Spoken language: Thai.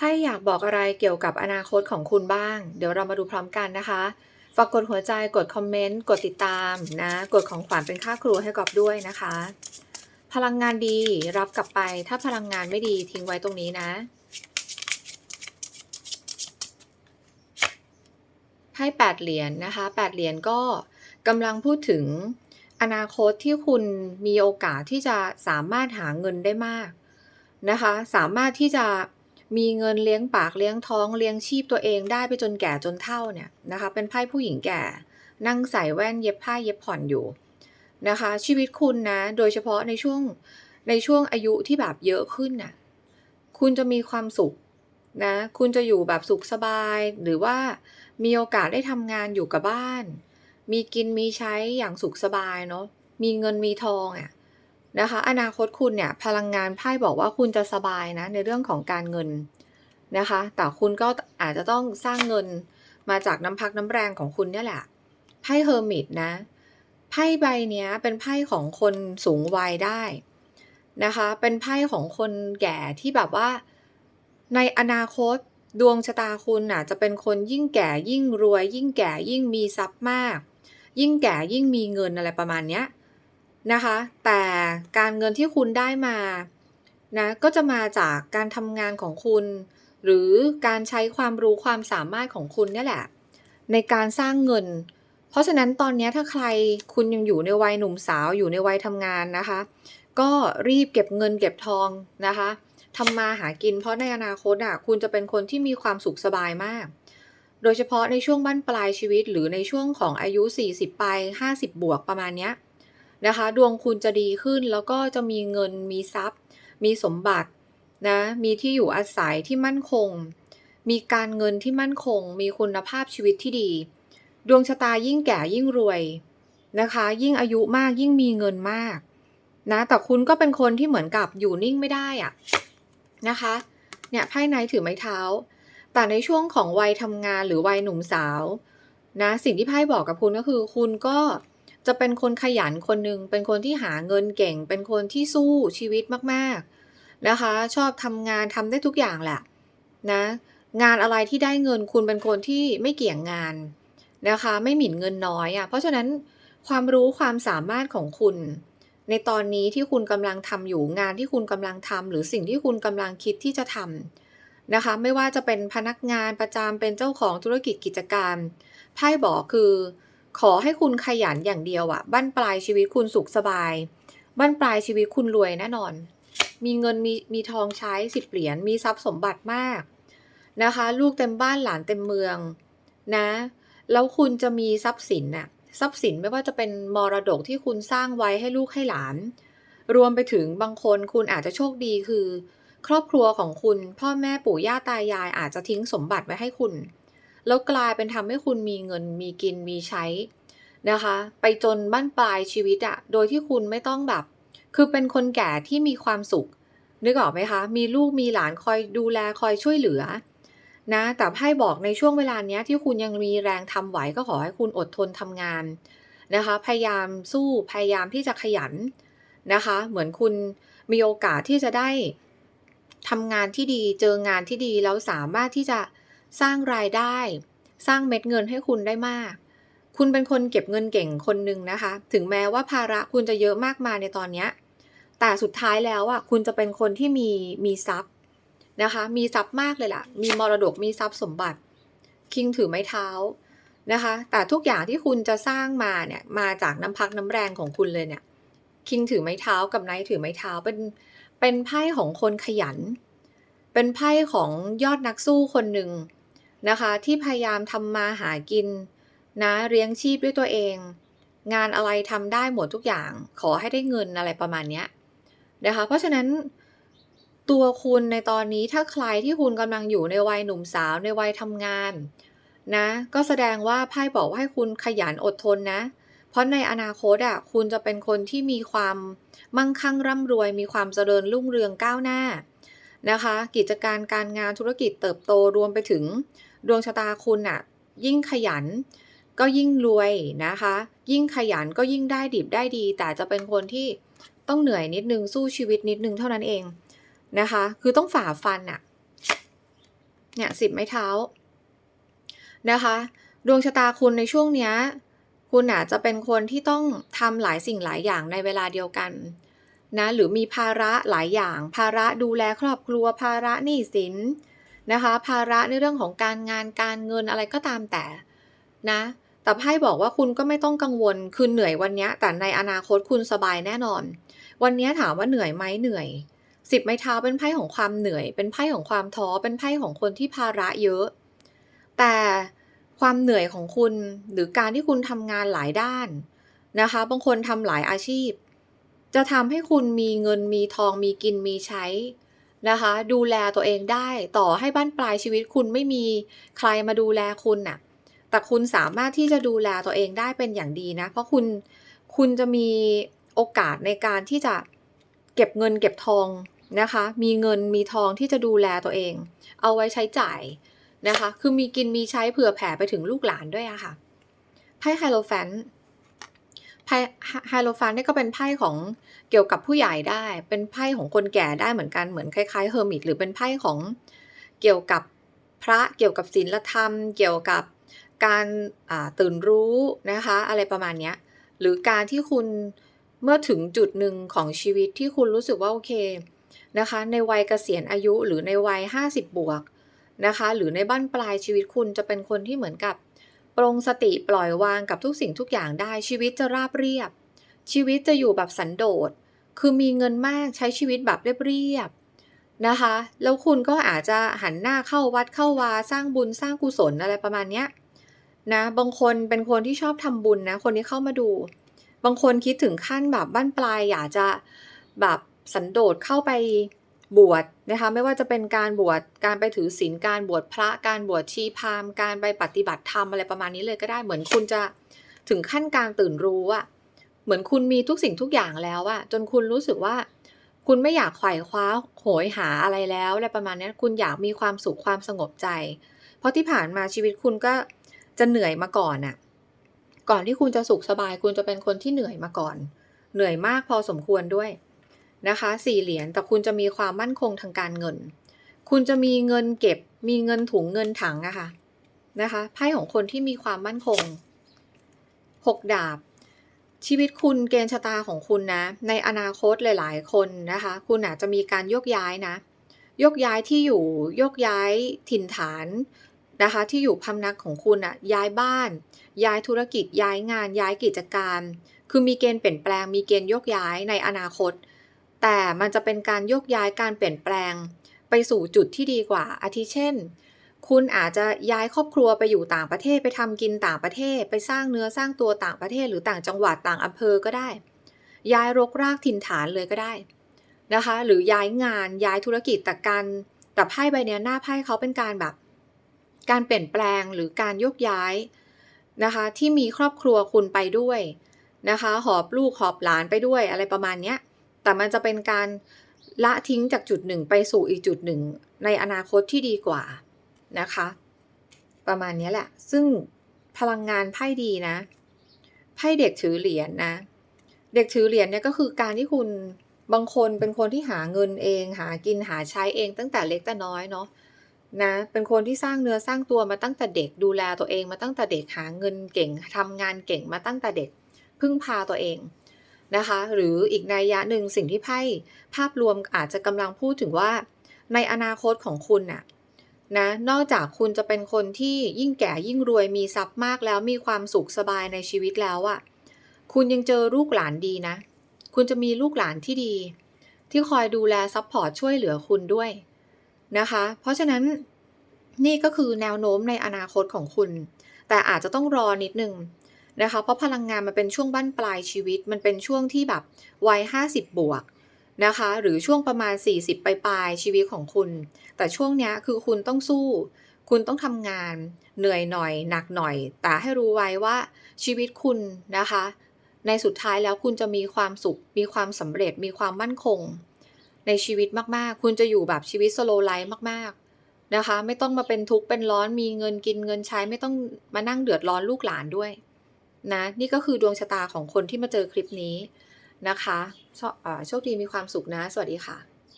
ไพ่อยากบอกอะไรเกี่ยวกับอนาคตของคุณบ้าง เดี๋ยวเรามาดูพร้อมกันนะคะ ฝากกดหัวใจ กดคอมเมนต์ กดติดตามนะ กดของขวัญเป็นค่าครูให้กอบด้วยนะคะ พลังงานดีรับกลับไป ถ้าพลังงานไม่ดีทิ้งไว้ตรงนี้นะไพ่แปดเหรียญนะคะแปดเหรียญก็กำลังพูดถึงอนาคตที่คุณมีโอกาสที่จะสามารถหาเงินได้มากนะคะ สามารถที่จะ มีเงินเลี้ยงปากเลี้ยงท้องเลี้ยงชีพตัวเองได้ไปจนแก่จนเฒ่าเนี่ยนะคะเป็นไพ่ผู้หญิงแก่ นั่งใส่แว่นเย็บผ้าเย็บผ่อนอยู่นะคะชีวิตคุณนะโดยเฉพาะในช่วงในช่วงอายุที่แบบเยอะขึ้นน่ะคุณจะมีความสุขนะคุณจะอยู่แบบสุขสบายหรือว่ามีโอกาสได้ทำงานอยู่กับบ้าน มีกินมีใช้อย่างสุขสบายเนาะมีเงินมีทองอะ่ะ นะคะอนาคตคุณเนี่ยพลังงานไพ่บอกว่าคุณจะสบายนะในเรื่องของการเงินนะคะแต่คุณก็อาจจะต้องสร้างเงินมาจากน้ำพักน้ำแรงของคุณเนี่ยแหละไพ่เฮอร์มิตนะไพ่ใบเนี้ยเป็นไพ่ของคนสูงวัยได้นะคะเป็นไพ่ของคนแก่ที่แบบว่า ในอนาคตดวงชะตาคุณน่ะจะเป็นคนยิ่งแก่ยิ่งรวย ยิ่งแก่ยิ่งมีทรัพย์มาก ยิ่งแก่ยิ่งมีเงินอะไรประมาณเนี้ย นะคะ แต่การเงินที่คุณได้มานะก็จะมาจากการทำงานของคุณ หรือการใช้ความรู้ความสามารถของคุณนี่แหละ ในการสร้างเงิน เพราะฉะนั้นตอนนี้ถ้าใครคุณยังอยู่ในวัยหนุ่มสาวอยู่ในวัยทำงานนะคะ ก็รีบเก็บเงินเก็บทองนะคะทำมาหากินเพราะในอนาคตอะคุณจะเป็นคนที่มีความสุขสบายมาก โดยเฉพาะในช่วงบั้นปลายชีวิตหรือในช่วงของอายุ 40 ไป 50 บวกประมาณเนี้ย นะคะ ดวงคุณจะดีขึ้นแล้วก็จะมีเงินมีทรัพย์ มีสมบัตินะมีที่อยู่อาศัยที่มั่นคง มีการเงินที่มั่นคง มีคุณภาพชีวิตที่ดี ดวงชะตายิ่งแก่ยิ่งรวยนะคะ ยิ่งอายุมากยิ่งมีเงินมากนะแต่คุณก็เป็นคนที่เหมือนกับอยู่นิ่งไม่ได้อะนะคะเนี่ยไพ่ไนถือไม้เท้า แต่ในช่วงของวัยทำงานหรือวัยหนุ่มสาวนะสิ่งที่ไพ่บอกกับคุณก็คือคุณก็ จะเป็นคนขยันคนหนึ่งเป็นคนที่หาเงินเก่ง เป็นคนที่สู้ชีวิตมากๆนะคะ ชอบทำงานทำได้ทุกอย่างแหละนะงานอะไรที่ได้เงินคุณเป็นคนที่ไม่เกี่ยงงานนะคะ ไม่หมิ่นเงินน้อยอะ่ะเพราะฉะนั้นความรู้ความสามารถของคุณ ในตอนนี้ที่คุณกำลังทำอยู่งานที่คุณกำลังทำหรือสิ่งที่คุณกำลังคิดที่จะทำนะคะ ไม่ว่าจะเป็นพนักงานประจำเป็นเจ้าของธุรกิจกิจการไพ่บอกคือ ขอให้คุณขยันอย่างเดียวอะบั้นปลายชีวิตคุณสุขสบาย บั้นปลายชีวิตคุณรวยแน่นอน มีเงินมีมีทองใช้สิบเหรียญ มีทรัพย์สมบัติมากนะคะ ลูกเต็มบ้านหลานเต็มเมืองนะ แล้วคุณจะมีทรัพย์สินน่ะ ทรัพย์สินไม่ว่าจะเป็นมรดกที่คุณสร้างไว้ให้ลูกให้หลาน รวมไปถึงบางคนคุณอาจจะโชคดีคือ ครอบครัวของคุณพ่อแม่ปู่ย่าตายายอาจจะทิ้งสมบัติไว้ให้คุณ แล้วกลายเป็นทำให้คุณมีเงินมีกินมีใช้นะคะ ไปจนบ้านปลายชีวิตอะโดยที่คุณไม่ต้องแบบ คือเป็นคนแก่ที่มีความสุข นึกออกไหมคะ มีลูกมีหลานคอยดูแลคอยช่วยเหลือนะแต่ไพ่บอกในช่วงเวลาเนี้ยที่คุณยังมีแรงทำไหวก็ขอให้คุณอดทนทำงานนะคะ พยายามสู้พยายามที่จะขยันนะคะ เหมือนคุณมีโอกาสที่จะได้ทำงานที่ดีเจองานที่ดีแล้วสามารถที่จะ สร้างรายได้ สร้างเม็ดเงินให้คุณได้มาก คุณเป็นคนเก็บเงินเก่งคนหนึ่งนะคะ ถึงแม้ว่าภาระคุณจะเยอะมากมายในตอนนี้แต่สุดท้ายแล้วอะคุณจะเป็นคนที่มีมีทรัพย์นะคะ มีทรัพย์มากเลยล่ะ มีมรดกมีทรัพย์สมบัติ คิงถือไม้เท้านะคะ แต่ทุกอย่างที่คุณจะสร้างมาเนี่ยมาจากน้ำพักน้ำแรงของคุณเลยเนี่ยคิงถือไม้เท้ากับไนท์ถือไม้เท้าเป็นเป็นไพ่ของคนขยัน เป็นไพ่ของยอดนักสู้คนหนึ่ง นะคะที่พยายามทำมาหากินนะเลี้ยงชีพด้วยตัวเอง งานอะไรทำได้หมดทุกอย่าง ขอให้ได้เงินอะไรประมาณนี้นะคะเพราะฉะนั้นตัวคุณในตอนนี้ถ้าใครที่คุณกำลังอยู่ในวัยหนุ่มสาวในวัยทำงานนะก็แสดงว่าไพ่บอกว่าให้คุณขยันอดทนนะ เพราะในอนาคตอะคุณจะเป็นคนที่มีความมั่งคั่งร่ำรวย มีความเจริญรุ่งเรืองก้าวหน้านะคะ กิจการการงานธุรกิจเติบโตรวมไปถึง ดวงชะตาคุณอะยิ่งขยันก็ยิ่งรวยนะคะ ยิ่งขยันก็ยิ่งได้ดิบได้ดี แต่จะเป็นคนที่ต้องเหนื่อยนิดนึงสู้ชีวิตนิดนึงเท่านั้นเองนะคะ คือต้องฝ่าฟันอะเนี่ย10ไม้เท้านะคะ ดวงชะตาคุณในช่วงเนี้ยคุณอาจจะเป็นคนที่ต้องทำหลายสิ่งหลายอย่างในเวลาเดียวกันนะหรือมีภาระหลายอย่าง ภาระดูแลครอบครัวภาระหนี้สิน นะคะ ภาระในเรื่องของการงานการเงินอะไรก็ตามแต่นะ แต่ไพ่บอกว่าคุณก็ไม่ต้องกังวลคือเหนื่อยวันนี้แต่ในอนาคตคุณสบายแน่นอน วันนี้ถามว่าเหนื่อยไหมเหนื่อยสิบไม้เท้าเป็นไพ่ของความเหนื่อย เป็นไพ่ของความท้อเป็นไพ่ของคนที่ภาระเยอะ แต่ความเหนื่อยของคุณหรือการที่คุณทำงานหลายด้านนะคะ บางคนทำหลายอาชีพ จะทำให้คุณมีเงินมีทองมีกินมีใช้ นะคะ ดูแลตัวเองได้ ต่อให้บ้านปลายชีวิตคุณไม่มีใครมาดูแลคุณน่ะ แต่คุณสามารถที่จะดูแลตัวเองได้เป็นอย่างดีนะ เพราะคุณ คุณจะมีโอกาสในการที่จะเก็บเงินเก็บทองนะคะ มีเงินมีทองที่จะดูแลตัวเอง เอาไว้ใช้จ่ายนะคะ คือมีกินมีใช้เผื่อแผ่ไปถึงลูกหลานด้วยอะค่ะ ไพ่ไฮโลแฟน ไพ่ไฮโลแฟนนี่ก็เป็นไพ่ของเกี่ยวกับผู้ใหญ่ได้ เป็นไพ่ของคนแก่ได้เหมือนกันเหมือนคล้ายๆเฮอร์มิตหรือเป็นไพ่ของเกี่ยวกับพระเกี่ยวกับศีลธรรม เกี่ยวกับการตื่นรู้นะคะ อะไรประมาณนี้หรือการที่คุณเมื่อถึงจุดหนึ่งของชีวิตที่คุณรู้สึกว่าโอเคนะคะ ในวัยเกษียณอายุหรือในวัย 50 บวกนะคะ หรือในบ้านปลายชีวิตคุณจะเป็นคนที่เหมือนกับ ปรงสติปล่อยวางกับทุกสิ่งทุกอย่างได้ชีวิตจะราบเรียบ ชีวิตจะอยู่แบบสันโดษ คือมีเงินมากใช้ชีวิตแบบเรียบๆนะคะ แล้วคุณก็อาจจะหันหน้าเข้าวัดเข้าวาสร้างบุญสร้างกุศลอะไรประมาณเนี้ยนะบางคนเป็นคนที่ชอบทำบุญนะ คนที่เข้ามาดู บางคนคิดถึงขั้นแบบบ้านปลายอยากจะแบบสันโดษเข้าไป บวชนะคะไม่ว่าจะเป็นการบวชการไปถือศีลการบวชพระการบวชชีพามการไปปฏิบัติธรรมอะไรประมาณนี้เลยก็ได้เหมือนคุณจะถึงขั้นการตื่นรู้อะเหมือนคุณมีทุกสิ่งทุกอย่างแล้วอะจนคุณรู้สึกว่า คุณไม่อยากไขว่คว้าโหยหาอะไรแล้วอะไรประมาณนี้คุณอยากมีความสุขความสงบใจ เพราะที่ผ่านมาชีวิตคุณก็จะเหนื่อยมาก่อนอะก่อนที่คุณจะสุขสบาย คุณจะเป็นคนที่เหนื่อยมาก่อน เหนื่อยมากพอสมควรด้วย นะคะสี่เหรียญแต่คุณจะมีความมั่นคงทางการเงิน คุณจะมีเงินเก็บ มีเงินถุงเงินถังอะคะ่ะนะคะไพ่ของคนที่มีความมั่นคงหกดาบ ชีวิตคุณเกณฑ์ชะตาของคุณนะ ในอนาคตหลาย ๆ คนนะคะ คุณอาจจะมีการยกย้ายนะยกย้ายที่อยู่ยกย้ายถิ่นฐานนะคะที่อยู่พำนักของคุณอะย้ายบ้าน ย้ายธุรกิจย้ายงานย้ายกิจการ คือมีเกณฑ์เปลี่ยนแปลงมีเกณฑ์ยกย้ายในอนาคต แต่มันจะเป็นการยกย้ายการเปลี่ยนแปลง ไปสู่จุดที่ดีกว่า อาทิเช่น คุณอาจจะย้ายครอบครัวไปอยู่ต่างประเทศไปทำกินต่างประเทศ ไปสร้างเนื้อสร้างตัวต่างประเทศ หรือต่างจังหวัดต่างอำเภอก็ได้ ย้ายรกรากถิ่นฐานเลยก็ได้นะคะ หรือย้ายงานย้ายธุรกิจแต่การแต่ไพ่ใบนี้หน้าไพ่เขาเป็นการแบบ การเปลี่ยนแปลงหรือการยกย้ายนะคะ ที่มีครอบครัวคุณไปด้วยนะคะ หอบลูกหอบหลานไปด้วยอะไรประมาณเนี้ย แต่มันจะเป็นการละทิ้งจากจุดหนึ่งไปสู่อีกจุดหนึ่ง ในอนาคตที่ดีกว่านะคะ ประมาณนี้แหละ ซึ่งพลังงานไพ่ดีนะไพ่เด็กถือเหรียญนนะเด็กถือเหรียญเนี่ยก็คือการที่คุณบางคนเป็นคนที่หาเงินเอง หากินหาใช้เองตั้งแต่เล็กแต่น้อยเนาะนะเป็นคนที่สร้างเนื้อสร้างตัวมาตั้งแต่เด็กดูแลตัวเองมาตั้งแต่เด็กหาเงินเก่งทำงานเก่งมาตั้งแต่เด็กพึ่งพาตัวเอง นะคะ หรืออีกนัยยะหนึ่งสิ่งที่ไพ่ภาพรวมอาจจะกำลังพูดถึงว่า ในอนาคตของคุณน่ะนะนอกจากคุณจะเป็นคนที่ยิ่งแก่ยิ่งรวยมีทรัพย์มากแล้วมีความสุขสบายในชีวิตแล้วอะ่ะคุณยังเจอลูกหลานดีนะ คุณจะมีลูกหลานที่ดี ที่คอยดูแลซัพพอร์ตช่วยเหลือคุณด้วยนะคะ เพราะฉะนั้นนี่ก็คือแนวโน้มในอนาคตของคุณ แต่อาจจะต้องรอนิดนึง นะคะ เพราะพลังงานมันเป็นช่วงบั้นปลายชีวิต มันเป็นช่วงที่แบบวัย50 บวกนะคะ หรือช่วงประมาณ 40 ปลายปลายชีวิตของคุณ แต่ช่วงนี้คือคุณต้องสู้ คุณต้องทำงานเหนื่อยหน่อย หนักหน่อย แต่ให้รู้ไว้ว่าชีวิตคุณนะคะ ในสุดท้ายแล้วคุณจะมีความสุข มีความสำเร็จ มีความมั่นคง ในชีวิตมากๆ คุณจะอยู่แบบชีวิตสโลไลฟ์มากๆนะคะ ไม่ต้องมาเป็นทุกข์เป็นร้อน มีเงินกินเงินใช้ ไม่ต้องมานั่งเดือดร้อนลูกหลานด้วย นะนี่ก็คือดวงชะตาของคนที่มาเจอคลิปนี้นะคะโชคดีมีความสุขนะ สวัสดีค่ะ